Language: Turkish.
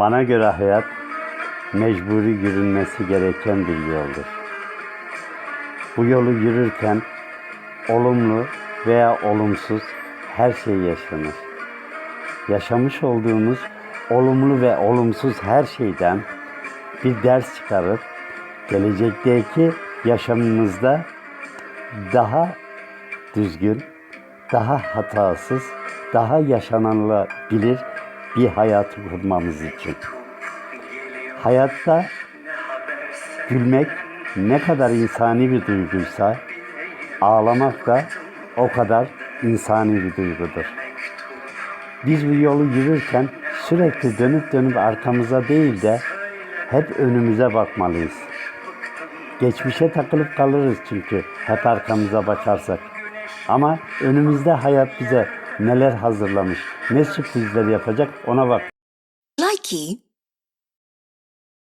Bana göre hayat mecburi yürünmesi gereken bir yoldur. Bu yolu yürürken olumlu veya olumsuz her şey yaşanır. Yaşamış olduğumuz olumlu ve olumsuz her şeyden bir ders çıkarıp gelecekteki yaşamımızda daha düzgün, daha hatasız, daha yaşanılabilir bir hayat kurmamız için. Hayatta gülmek ne kadar insani bir duyguysa ağlamak da o kadar insani bir duygudur. Biz bu yolu yürürken sürekli dönüp dönüp arkamıza değil de hep önümüze bakmalıyız. Geçmişe takılıp kalırız çünkü hep arkamıza bakarsak. Ama önümüzde hayat bize neler hazırlamış, ne sürprizler yapacak ona bak. Likey